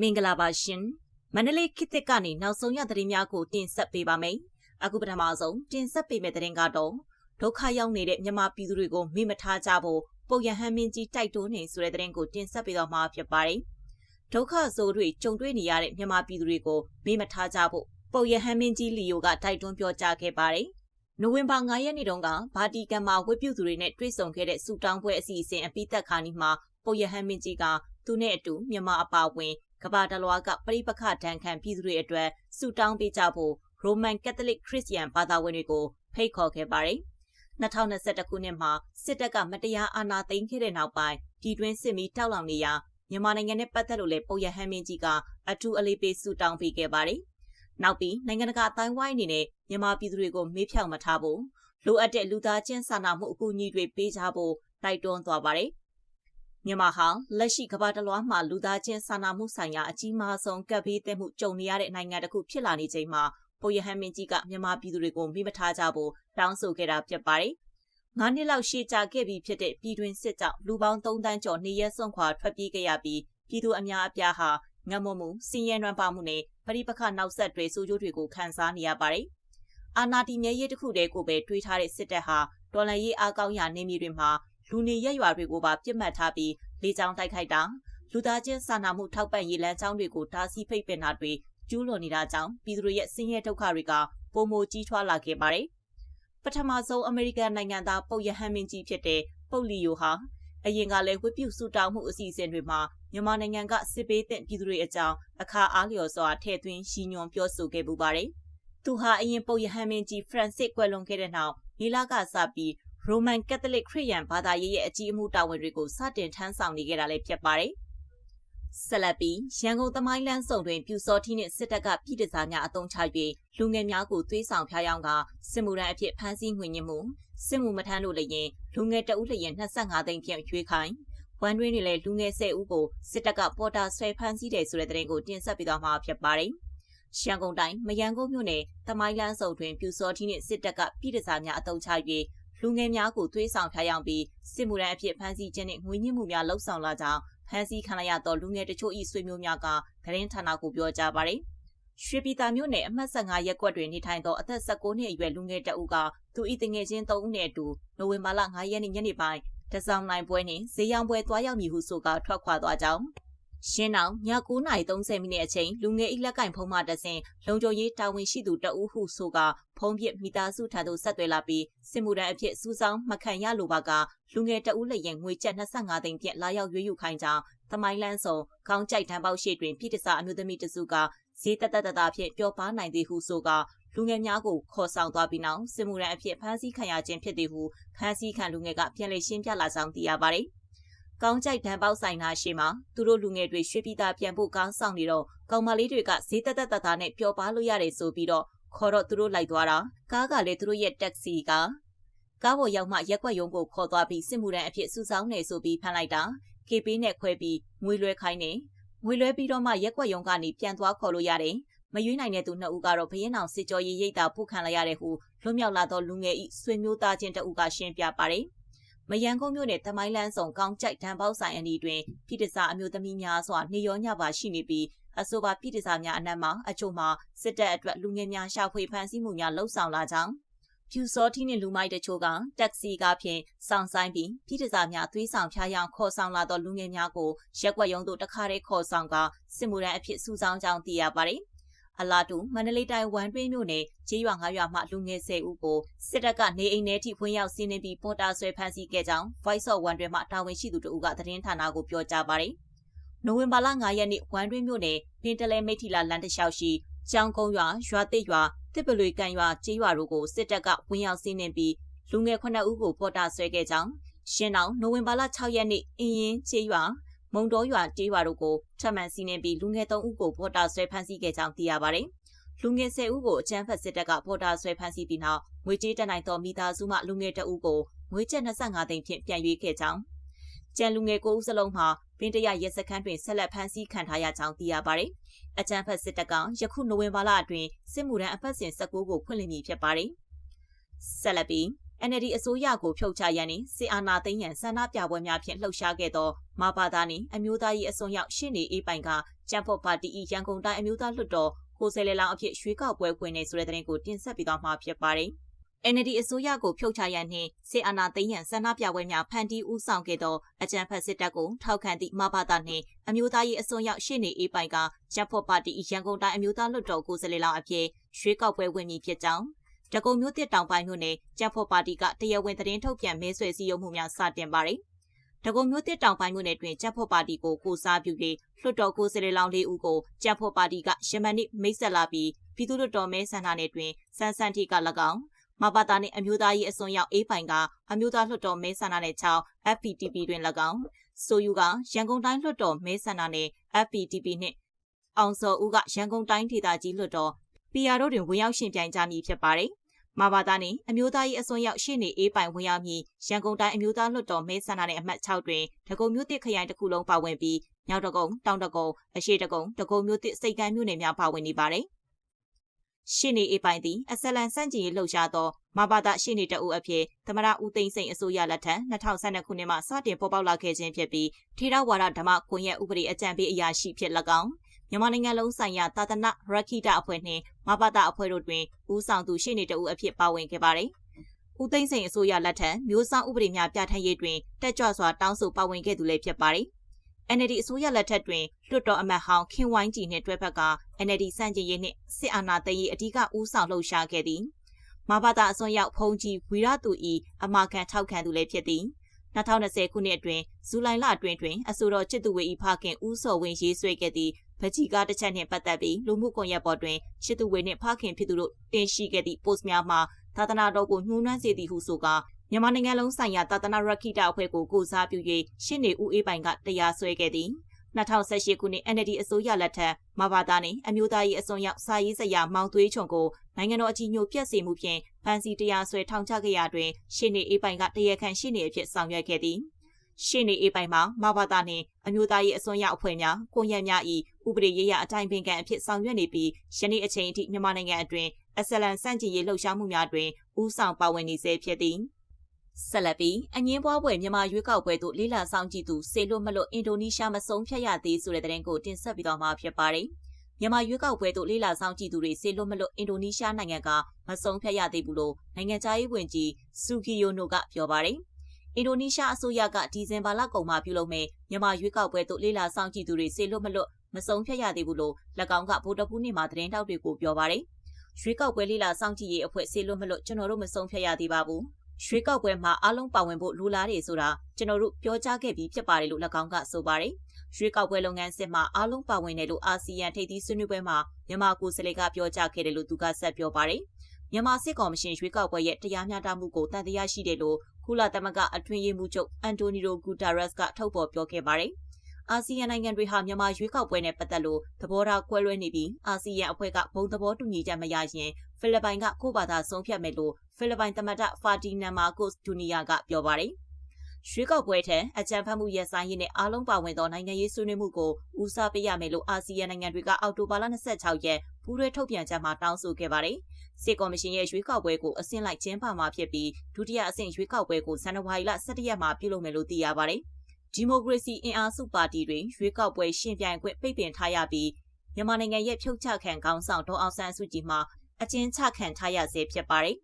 မင်္ဂလာပါရှင်မန္တလေးခေတ်သစ်ကနေနောက်ဆုံးရသတင်းများကိုတင်ဆက်ပေးပါမယ်အခုပထမဆုံးတင်ဆက်ပေးမယ့်သတင်းကတော့ဒုက္ခရောက်နေတဲ့မြန်မာပြည်သူတွေကိုမိမထားကြဖို့ပုံရဟန်းမင်းကြီးတိုက်တွန်းနေဆိုတဲ့သတင်းကိုတင်ဆက်ပေးတော့မှာဖြစ်ပါတယ်ဒုက္ခဆိုးတွေကြုံတွေ့နေရတဲ့မြန်မာပြည်သူတွေကိုမိမထားကြဖို့ပုံရဟန်းမင်းကြီးလီယိုကတိုက်တွန်းပြောကြားခဲ့ပါတယ် နိုဝင်ဘာ9ရက်နေ့တုန်းကဗာတီကန်မှာဝတ်ပြုသူတွေနဲ့တွေ့ဆုံခဲ့တဲ့စူတောင်းပွဲအစီအစဉ်အပိသက်ခါနီမှာပုရဟန်းမင်းကြီးကသူနဲ့အတူမြန်မာအပါအဝင်ကဘာတလွားကပရိပခဒဏ်ခံပြည်သူတွေအတွက်စူတောင်းပေးကြဖို့ရိုမန်ကက်သလစ်ခရစ်ယာန်ဘာသာဝင်တွေကိုဖိတ်ခေါ်ခဲ့ပါတယ်။2021ခုနှစ်မှာစစ်တပ်ကမတရားအာဏာသိမ်းခဲ့တဲ့နောက်ပိုင်းပြည်တွင်းစစ်မီတောက်လောင်နေရာမြန်မာနိုင်ငံနဲ့ပတ်သက်လို့လည်းပုရဟန်းမင်းကြီးကအထူးအလေးပေးစူတောင်းပေးခဲ့ပါတယ်။ နောက်ပြီးနိုင်ငံတကာအတိုင်းဝိုင်းအနေနဲ့မြန်မာပြည်သူတွေကိုမေးဖြောက်မထားဖို့လိုအပ်တဲ့လူသားချင်းစာနာမှုအကူအညီတွေပေးကြဖို့တိုက်တွန်းသွားပါတယ်။မြန်မာဟာလက်ရှိကမ္ဘာတလွှားမှာလူသားချင်းစာနာမှုဆိုင်ရာအကြီးမားဆုံးကပ်ဘေးသင့်မှုကြုံနေရတဲ့နိုင်ငံတစ်ခုဖြစ်လာနေချိန်မှာပိုရဟန်မင်းကြီးကမြန်မာပြည်သူတွေကိုမိမထားကြဖို့တောင်းဆိုခဲ့တာဖြစ်ပါတယ်။ငါးနှစ်လောက်ရှေ့ကျခဲ့ပြီးဖြစ်တဲ့ပြည်တွင်းစစ်ကြောင့်လူပေါင်း3တန်းကျော်နေရက်စွန့်ခွာထွက်ပြေးခဲ့ရပြီးပြည်သူအများအပြားဟာငတ်မမှုစင်ရဲနှံပါမှုနဲ့ ပရိပခနောက်ဆက်တွေဆိုးကျိုးတွေကိုခံစားနေရပါတယ်။အာနာတီမြဲရေးတစ်ခုတည်းကိုပဲတွေးထားတဲ့စစ်တပ်ဟာတော်လန်ရေးအားကောင်းရာနေမြေတွေမှာလူနေရက်ရွာတွေကိုပါပြစ်မှတ်ထားပြီးလေကြောင်းတိုက်ခိုက်တာလူသားချင်းစာနာမှုထောက်ပံ့ရေးလမ်းကြောင်းတွေကိုတားဆီးဖိတ်ပင်တာတွေကျူးလွန်နေတာကြောင့်ပြည်သူတွေရဲ့ဆင်းရဲဒုက္ခတွေကပုံမိုကြီးထွားလာခဲ့ပါတယ်။ပထမဆုံးအမေရိကန်နိုင်ငံသားပုတ်ရဟန်းမင်းကြီးဖြစ်တဲ့ပုတ်လီယိုဟာအရင်ကလည်းဝစ်ပြုစုတောင်းမှုအစီအစဉ်တွေမှာ မြန်မာနိုင်ငံကစစ်ပေးတဲ့ပြည်သူတွေအကြောင်းအခါအားလျော်စွာထည့်သွင်းရှင်းညွန်ပြောဆိုခဲ့ပူပါတယ်။သူဟာအရင်ပုတ်ရဟန်းမင်းကြီးဖရန်စစ်ကွယ်လွန်ခဲ့တဲ့နောက်ဒီလကစပြီးရိုမန်ကက်သလစ်ခရစ်ယာန်ဘာသာရေးရဲ့အကြီးအမှုတာဝန်တွေကိုစတင်ထမ်းဆောင်နေခဲ့တာလည်းဖြစ်ပါတယ်။ဆက်လက်ပြီးရန်ကုန်သမိုင်းလန်းစုံတွင်ပြူစောထီးနှင့်စစ်တပ်ကပြည်တစားများအုံချ၍လူငယ်များကိုသွေးဆောင်ဖျားယောင်းကစစ်မှုရန်အဖြစ်ဖမ်းဆီးငွေညှစ်မှုစစ်မှုမထမ်းလို့လည်းရင်လူငယ်တအုပ်လျင်25သိန်းဖြင့်ရွေးခိုင်း ဝန်တွင်းတွေလည်းလူငယ်10ဦးကိုစစ်တပ်ကပေါ်တာဆွဲဖမ်းဆီးတယ်ဆိုတဲ့သတင်းကိုတင်ဆက်ပေးသွားမှာဖြစ်ပါတယ်။ရန်ကုန်တိုင်းမယန်းကုန်းမြို့နယ်တမိုင်းလန်းစုံတွင်ပြူစောထီးနှင့်စစ်တပ်ကပြည်တစားများအုံချ၍လူငယ်များကိုသွေးဆောင်ဖျားယောင်းပြီးစစ်မှုရန်အဖြစ်ဖမ်းဆီးခြင်းနှင့်ငွေညှစ်မှုများလှုပ်ဆောင်လာကြောင်းဖမ်းဆီးခံရသောလူငယ်တချို့၏ဆွေမျိုးများကသတင်းဌာနကိုပြောကြားပါတယ်။ရွှေပြည်သာမြို့နယ်အမှတ်15ရပ်ကွက်တွင်နေထိုင်သောအသက်16နှစ်အရွယ်လူငယ်တအုပ်ကသူ၏တငယ်ချင်း3ဦးနှင့်အတူနိုဝင်ဘာလ9ရက်နေ့ညနေပိုင်း တစောင်းနိုင်ပွဲနှင့်ဈေးရောင်းပွဲသွားရောက်မည်ဟုဆိုကာထွက်ခွာသွားကြောင်းရှင်းအောင်ည9:30မိနစ်အချိန်လူငယ်၏လက်ကင်ဖုံးမှတဆင်လုံခြုံရေးတာဝန်ရှိသူတအုပ်ဟုဆိုကာဖုံးပြမိသားစုထံသို့ဆက်သွယ်လာပြီးစစ်မှုထမ်းအဖြစ်စူးစောင်းမခံရလိုပါကလူငယ်တအုပ်လျင်ငွေကျပ်25သိန်းဖြင့်လာရောက်ရွေးယူခိုင်းကြောင်းသမိုင်းလန်းဆောင်ခေါင်းကြိုက်တန်းပေါက်ရှိတွင်ပြည်တစားအမျိုးသမီးတစုကဈေးတတတတဖြင့်ပျော်ပါနိုင်သည်ဟုဆိုက လူငယ်များကိုခေါ်ဆောင်သွားပြီးနောက်စစ်မှုရန်အဖြစ်ဖမ်းဆီးခံရခြင်းဖြစ်သည်ဟုဖမ်းဆီးခံလူငယ်ကပြန်လည်ရှင်းပြလာကြောင်းသိရပါတယ်။ကောင်းကြိုက်တန်းပေါက်ဆိုင်နာရှိမှာသူတို့လူငယ်တွေရွှေပြည်သားပြန်ဖို့ကောင်းဆောင်နေတော့ကောင်မလေးတွေကဈေးတတတတနဲ့ပျော်ပါလို့ရတယ်ဆိုပြီးတော့ခေါ်တော့သူတို့လိုက်သွားတာကားကလည်းသူတို့ရဲ့တက်ဆီကကားပေါ်ရောက်မှရက်ွက်ရုံကိုခေါ်သွားပြီးစစ်မှုရန်အဖြစ်စုဆောင်းနေဆိုပြီးဖမ်းလိုက်တာကေပေးနဲ့ခွဲပြီးငွေလွှဲခိုင်းနေငွေလွှဲပြီးတော့မှရက်ွက်ရုံကနေပြန်သွားခေါ်လို့ရတယ် မရွေးနိုင်တဲ့သူနှစ်ဦးကတော့ဘရင်အောင်စစ်ကြောရေးရိတ်တာပုခံလိုက်ရတဲ့ဟုလွတ်မြောက်လာသောလူငယ်ဤဆွေမျိုးသားချင်းတဦးကရှင်းပြပါတယ်မယန်ကုန်းမြို့နယ်တမိုင်းလန်းဆောင်ကောင်းကြိုက်တန်ပေါက်ဆိုင်အနီးတွင်ပြည်တစားအမျိုးသမီးများစွာနေရောညပါရှိနေပြီးအဆိုပါပြည်တစားများအနက်မှာအချို့မှာစစ်တပ်အတွက်လူငယ်များရှာဖွေဖမ်းဆီးမှုများလှုပ်ဆောင်လာကြောင်းဖြူစောထီးနှင့်လူမိုက်တချို့ကတက္ကစီကားဖြင့်စောင့်ဆိုင်ပြီးပြည်တစားများသွေးဆောင်ဖျားယောင်ခေါ်ဆောင်လာသောလူငယ်များကိုရက်ွက်ရုံသို့တခါတည်းခေါ်ဆောင်ကစစ်မှုရန်အဖြစ်စုဆောင်းကြောင်းသိရပါတယ်။ အလာတူမန္တလေးတိုင်းဝမ်တွင်းမြို့နယ်ကျေးရွာ9ရွာမှလူငယ်10ဦးကိုစစ်တပ်ကနေအိမ်ထဲထိဝင်ရောက်စီးနင်းပြီးပေါ်တာဆွဲဖမ်းဆီးခဲ့ကြောင်း Voice of ဝမ်တွင်းမှတာဝန်ရှိသူတို့ကသတင်းဌာနကိုပြောကြားပါတယ်။နိုဝင်ဘာလ9ရက်နေ့ဝမ်တွင်းမြို့နယ်ပင်တလဲမိထီလာလမ်းတစ်လျှောက်ရှိကျောင်းကုန်းရွာရွာတိတ်ရွာတစ်ပလွေကန်ရွာကျေးရွာတို့ကိုစစ်တပ်ကဝင်ရောက်စီးနင်းပြီးလူငယ်9ဦးကိုပေါ်တာဆွဲခဲ့ကြောင်းရှင်းအောင်နိုဝင်ဘာလ6ရက်နေ့အင်းရင်ကျေးရွာ မုံတော်ရွာကျေးရွာတို့ကိုထပ်မံစီးနင်းပြီးလူငယ်3ဦးကိုပေါ်တာဆွဲဖမ်းဆီးခဲ့ကြောင်းသိရပါတယ်။လူငယ်10ဦးကိုအကြမ်းဖက်စစ်တပ်ကပေါ်တာဆွဲဖမ်းဆီးပြီးနောက်ငွေကြေးတက်နိုင်သောမိသားစုမှလူငယ်2ဦးကိုငွေကျပ်25သိန်းဖြင့်ပြန်ရွေးခဲ့ကြောင်းကျန်လူငယ်9ဦးစလုံးမှာပင်တရရဲစခန်းတွင်ဆက်လက်ဖမ်းဆီးခံထားရကြောင်းသိရပါတယ်။အကြမ်းဖက်စစ်တပ်ကယခုနိုဝင်ဘာလအတွင်းစစ်မှုထမ်းအပတ်စဉ်19ကိုဖွင့်လှစ်မည်ဖြစ်ပါတယ်။ဆက်လက်ပြီး NLD အစိုးရကိုဖြုတ်ချရန်နှင့်စစ်အာဏာသိမ်းရန်ဆန္ဒပြပွဲများဖြင့်လှုပ်ရှားခဲ့သောမဘာသာနှင့်အမျိုးသားရေးအစွန်းရောက်ရှင်းနေအေးပိုင်ကကျန်းဖော့ပါတီ၏ရန်ကုန်တိုင်းအမျိုးသားလွှတ်တော်ကိုယ်စားလှယ်လောင်းအဖြစ်ရွေးကောက်ပွဲဝင်နေဆိုတဲ့သတင်းကိုတင်ဆက်ပေးသွားမှာဖြစ်ပါတယ်။ NLD အစိုးရကိုဖြုတ်ချရန်နှင့်စစ်အာဏာသိမ်းရန်ဆန္ဒပြပွဲများဖန်တီးဦးဆောင်ခဲ့သောအကြံဖက်စစ်တပ်ကိုထောက်ခံသည့်မဘာသာနှင့်အမျိုးသားရေးအစွန်းရောက်ရှင်းနေအေးပိုင်ကကျန်းဖော့ပါတီရန်ကုန်တိုင်းအမျိုးသားလွှတ်တော်ကိုယ်စားလှယ်လောင်းအဖြစ်ရွေးကောက်ပွဲဝင်မည်ဖြစ်ကြောင်း တကုံမျိုးတစ်တောင်ပိုင်းမြို့နယ်ကျန်းဖော်ပါတီကတရားဝင်သတင်းထုတ်ပြန်မဲဆွယ်စည်းရုံးမှုများစတင်ပါတယ်။တကုံမျိုးတစ်တောင်ပိုင်းမြို့နယ်တွင်ကျန်းဖော်ပါတီကိုကိုစားပြု၍လွှတ်တော်ကိုယ်စားလှယ်လောင်းလေးဦးကိုကျန်းဖော်ပါတီကရမန်နစ်မိတ်ဆက်လာပြီးပြည်သူ့လွှတ်တော်မဲဆန္ဒနယ်တွင်စန်းစန်းတီက၎င်းမဘာသာနှင့်အမျိုးသားရေးအစွန်းရောက်အေးပိုင်ကအမျိုးသားလွှတ်တော်မဲဆန္ဒနယ်6 FPTP တွင်၎င်းဆိုယူကရန်ကုန်တိုင်းလွှတ်တော်မဲဆန္ဒနယ် FPTP နှင့်အောင်စောဦးကရန်ကုန်တိုင်းဒေသကြီးလွှတ်တော် PR တို့တွင်ဝင်ရောက်ရှင်ပြိုင်ကြမည်ဖြစ်ပါတယ်။မာဘာသားနှင့်အမျိုးသားရေးအစွန်းရောက်ရှေ့နေအေးပိုင်ဝင်ရောက်မည်ရန်ကုန်တိုင်းအမျိုးသားလွှတ်တော်မဲဆန္ဒနယ်အမှတ်6တွင်ဒဂုံမြို့တစ်ခရိုင်တစ်ခုလုံးပါဝင်ပြီးမြောက်ဒဂုံတောင်ဒဂုံအရှိဒဂုံဒဂုံမြို့တစ်စိတ်ကမ်းမြို့နယ်များပါဝင်နေပါတယ်။ရှင်းနေအေးပိုင်သည်အစလန်စန့်ကျင်ရေးလှုပ်ရှားသောမဘာသာရှင်းနေတအုပ်အဖြစ်သမရဦးသိန်းစိန်အစိုးရလက်ထက်2012ခုနှစ်မှစတင်ပေါ်ပေါက်လာခဲ့ခြင်းဖြစ်ပြီးထေရဝါဒဓမ္မကွန်ရက်ဥပဒေအကြံပေးအရာရှိဖြစ်၎င်း မြန်မာနိုင်ငံလုံးဆိုင်ရာသာသနာရခိတအဖွဲ့နှင့်မဘာသာအဖွဲ့တို့တွင်ဦးဆောင်သူရှေ့နေတဦးအဖြစ်ပါဝင်ခဲ့ပါတယ်။ဦးသိန်းစိန်အစိုးရလက်ထက်မျိုးစောင်းဥပဒေများပြဋ္ဌာန်းရေးတွင်တက်ကြွစွာတောင်းဆိုပါဝင်ခဲ့သူလည်းဖြစ်ပါတယ်။ NLD အစိုးရလက်ထက်တွင်လွှတ်တော်အမတ်ဟောင်းခင်ဝိုင်းကြည်နှင့်တွဲဖက်က NLD စန့်ကျင်ရေးနှင့်စစ်အာဏာသိမ်းရေးအဓိကဦးဆောင်လှုပ်ရှားခဲ့သည်။မဘာသာအစွန်းရောက်ဖုန်ကြီးဝီရသူဤအမာခံထောက်ခံသူလည်းဖြစ်သည်2020ခုနှစ်အတွင်းဇူလိုင်လအတွင်းတွင်အဆိုတော်ချစ်သူဝေဤဖခင်ဦးစော်ဝင်းရေးဆွဲခဲ့သည့် ဗကြီးကားတစ်ချက်နှင့်ပတ်သက်ပြီးလူမှုကွန်ရက်ပေါ်တွင်ချစ်သူဝေနှင့်ဖခင်ဖြစ်သူတို့တင်ရှိခဲ့သည့် post များမှာသာသနာတော်ကိုညှိုးနှွမ်းစေသည်ဟုဆိုကာမြန်မာနိုင်ငံလုံးဆိုင်ရာသာသနာရခိတအဖွဲ့ကိုကိုစားပြု၍ရှင်းနေဦးအေးပိုင်ကတရားစွဲခဲ့သည်2018ခုနှစ် NLD အစိုးရလက်ထက်မဘာသာနှင့်အမျိုးသားရေးအစွန်းရောက်စာရေးစရာမောင်သွေးချုံကိုနိုင်ငံတော်အကြီးအကျယ်ပြက်စီမှုဖြင့်ဖမ်းဆီးတရားစွဲထောင်ချခဲ့ရတွင်ရှင်းနေအေးပိုင်ကတရားခံရှင်းနေအဖြစ်ဆောင်ရွက်ခဲ့သည်ရှင်းနေအေးပိုင်မှာမဘာသာနှင့်အမျိုးသားရေးအစွန်းရောက်အဖွဲ့များကွန်ရက်များ၏ ဥပဒေရေးရအတိုင်းပင်ခံအဖြစ်ဆောင်ရွက်နေပြီးယနေ့အချိန်အထိမြန်မာနိုင်ငံအတွင်းအစလန်စန့်ကျင်ရေးလှုပ်ရှားမှုများတွင်ဦးဆောင်ပါဝင်နေဆဲဖြစ်သည်ဆက်လက်ပြီးအငင်းပွားပွဲမြန်မာရွေးကောက်ပွဲသို့လေးလာဆောင်ကြည့်သူစေလွတ်မလွတ်အင်ဒိုနီးရှားမဆုံးဖြတ်ရသေးဆိုတဲ့သတင်းကိုတင်ဆက်ပြီးတော့မှာဖြစ်ပါတယ်။မြန်မာရွေးကောက်ပွဲသို့လေးလာဆောင်ကြည့်သူတွေစေလွတ်မလွတ်အင်ဒိုနီးရှားနိုင်ငံကမဆုံးဖြတ်ရသေးဘူးလို့နိုင်ငံခြားရေးဝန်ကြီးဆူကီယိုနိုကပြောပါတယ်။အင်ဒိုနီးရှားအစိုးရကဒီဇင်ဘာလကုန်မှာပြုလုပ်မယ်မြန်မာရွေးကောက်ပွဲသို့လေးလာဆောင်ကြည့်သူတွေစေလွတ်မလွတ် မဆုံးဖြတ်ရသေးဘူးလို့၎င်းကဗိုလ်တပူးနေမှာသတင်းတောက်တွေကိုပြောပါတယ်။ရွေးကောက်ပွဲလေးလာဆောင်ကြည့်ရေးအဖွဲ့စေလွတ်မလွတ်ကျွန်တော်တို့မဆုံးဖြတ်ရသေးပါဘူး။ရွေးကောက်ပွဲမှာအားလုံးပါဝင်ဖို့လိုလားတယ်ဆိုတာကျွန်တော်တို့ပြောကြားခဲ့ပြီးဖြစ်ပါတယ်လို့၎င်းကဆိုပါတယ်။ရွေးကောက်ပွဲလုပ်ငန်းစစ်မှာအားလုံးပါဝင်တယ်လို့အာဆီယံထိပ်သီးဆွေးနွေးပွဲမှာမြန်မာကိုယ်စားလှယ်ကပြောကြားခဲ့တယ်လို့သူကဆက်ပြောပါတယ်။မြန်မာစစ်ကော်မရှင်ရွေးကောက်ပွဲရဲ့တရားမျှတမှုကိုတန်တရားရှိတယ်လို့ကုလသမဂ္ဂအတွင်းရေးမှူးချုပ်အန်တိုနီယိုဂူတာရက်စ်ကထုတ်ဖော်ပြောခဲ့ပါတယ်။ အာဆီယံနိုင်ငံတွေဟာမြန်မာရွေးကောက်ပွဲနဲ့ပတ်သက်လို့သဘောထားကွဲလွဲနေပြီးအာဆီယံအဖွဲ့ကဘုံသဘောတူညီချက်မရရင်ဖိလစ်ပိုင်ကကိုယ့်ဘာသာဆုံးဖြတ်မယ်လို့ဖိလစ်ပိုင်သမ္မတဖာတီနန်မာကိုစ်ဂျူနီယာကပြောပါတယ်။ရွှေကောက်ပွဲထက်အကြံဖတ်မှုရဆိုင်ရေးနဲ့အားလုံးပါဝင်သောနိုင်ငံရေးဆွေးနွေးမှုကိုဦးစားပေးရမယ်လို့အာဆီယံနိုင်ငံတွေကအောက်တိုဘာလ26ရက်ပူးတွဲထုတ်ပြန်ချက်မှာတောင်းဆိုခဲ့ပါတယ်။စစ်ကော်မရှင်ရဲ့ရွေးကောက်ပွဲကိုအဆင့်လိုက်ကျင်းပမှာဖြစ်ပြီးဒုတိယအဆင့်ရွေးကောက်ပွဲကိုဇန်နဝါရီလ17ရက်မှာပြုလုပ်မယ်လို့သိရပါတယ်။ ဒီမိုကရေစီအင်အားစုပါတီတွေရွေးကောက်ပွဲရှင်ပြိုင်ခွင့်ပိတ်ပင်ထားရပြီးမြန်မာနိုင်ငံရဲ့ဖြုတ်ချခံခေါင်းဆောင်ဒေါအောင်ဆန်းစုကြည်မှအကျဉ်းချခံထားရဆဲဖြစ်ပါတယ်